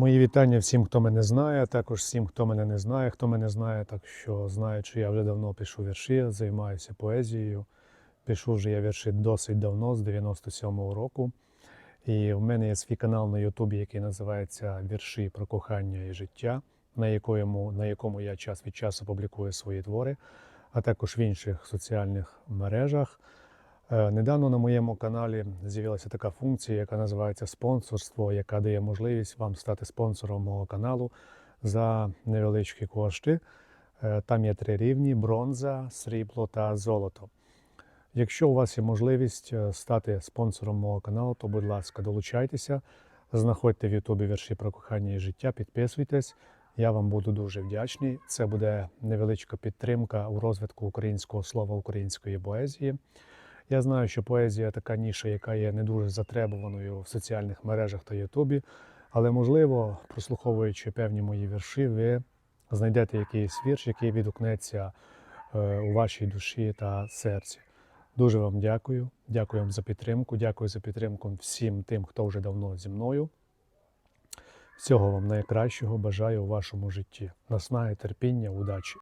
Мої вітання всім, хто мене знає, а також всім, хто мене не знає. Хто мене знає, так що знає, що я вже давно пишу вірші, займаюся поезією. Пишу вже я вірші досить давно, з 97-го року. І в мене є свій канал на Ютубі, який називається Вірші про кохання і життя, на якому, на якому я час від часу публікую свої твори, а також в інших соціальних мережах. Е, Недавно на моєму каналі з'явилася така функція, яка називається спонсорство, яка дає можливість вам стати спонсором мого каналу за невеличкі кошти. Е, Там є три рівні: бронза, срібло та золото. Якщо у вас є можливість е, стати спонсором мого каналу, то будь ласка, долучайтеся, знаходьте в Ютубі вірші про кохання і життя, підписуйтесь. Я вам буду дуже вдячний. Це буде невеличка підтримка у розвитку українського слова, української поезії. Я знаю, що поезія така ніша, яка є не дуже затребуваною в соціальних мережах та Ютубі, але можливо, прослуховуючи певні мої вірші, ви знайдете якийсь вірш, який відгукнеться е, у вашій душі та серці. Дуже вам дякую. Дякую вам за підтримку. Дякую за підтримку всім тим, хто вже давно зі мною. Всього вам найкращого бажаю у вашому житті. Наснаги, терпіння, удачі.